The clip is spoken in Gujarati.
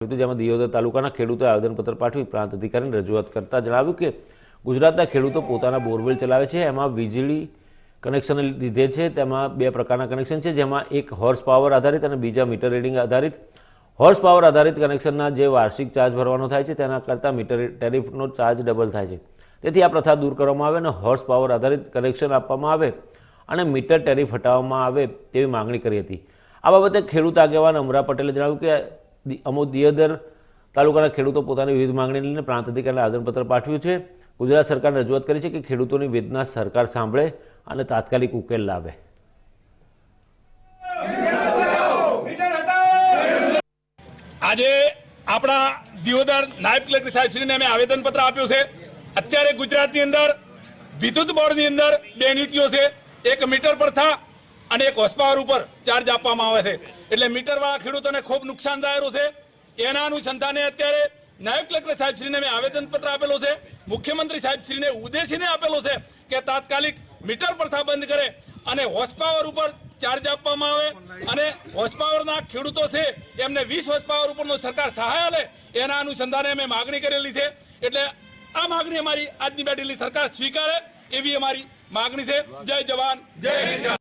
જેમાં દિયોદર તાલુકાના ખેડૂતોએ આવેદનપત્ર પાઠવી પ્રાંત અધિકારીને રજૂઆત કરતા જણાવ્યું કે ગુજરાતના ખેડૂતો પોતાના બોરવેલ ચલાવે છે, એમાં વીજળી કનેક્શન લીધે છે, તેમાં બે પ્રકારના કનેક્શન છે, જેમાં એક હોર્સ પાવર આધારિત અને બીજા મીટર રીડિંગ આધારિત. હોર્સ પાવર આધારિત કનેક્શનના જે વાર્ષિક ચાર્જ ભરવાનો થાય છે, તેના કરતાં મીટર ટેરિફનો ચાર્જ ડબલ થાય છે. તેથી આ પ્રથા દૂર કરવામાં આવે અને હોર્સ પાવર આધારિત કનેક્શન આપવામાં આવે અને મીટર ટેરિફ હટાવવામાં આવે તેવી માંગણી કરી હતી. આ બાબતે ખેડૂત આગેવાન અમરા પટેલે જણાવ્યું કે દિ- દિયોદર તાલુકાના ખેડૂતો પોતાની વિવિધ માંગણી લઈને પ્રાંત અધિકારીને આવેદનપત્ર પાઠવ્યું છે. ગુજરાત સરકારને રજૂઆત કરી છે કે ખેડૂતોની વેદના સરકાર સાંભળે અને તાત્કાલિક ઉકેલ લાવે. આજે આપણા દિયોદર નાયબ કલેક્ટર સાહેબશ્રીને અમે આવેદનપત્ર આપ્યું છે. અત્યારે ગુજરાતની અંદર વિદ્યુત બોર્ડની અંદર બે નીતિઓ છે. એક મીટર પર થા અને એક હોર્સ પાવર ઉપર ચાર્જ આપવામાં આવે છે. એટલે મીટરવાળા ખેડૂતોને ખૂબ નુકસાન થયેલું છે. એના અનુસંધાને અત્યારે નાયબ કલેક્ટર સાહેબશ્રીને મેં આવેદનપત્ર આપેલો છે. મુખ્યમંત્રી સાહેબશ્રીને ઉદ્દેશીને આપેલો છે કે તાત્કાલિક મીટર પ્રથા બંધ કરે અને હોર્સ પાવર ઉપર ચાર્જ આપવામાં આવે અને હોર્સ પાવરના ખેડૂતો છે, એમને વીસ હોર્સ પાવર ઉપરનો સરકાર સહાય આલે એના અનુસંધાને અમે માગણી કરેલી છે. એટલે આ માગણી અમારી આજની બેઠેલી સરકાર સ્વીકારે એવી અમારી માગણી છે. જય જવાન. જય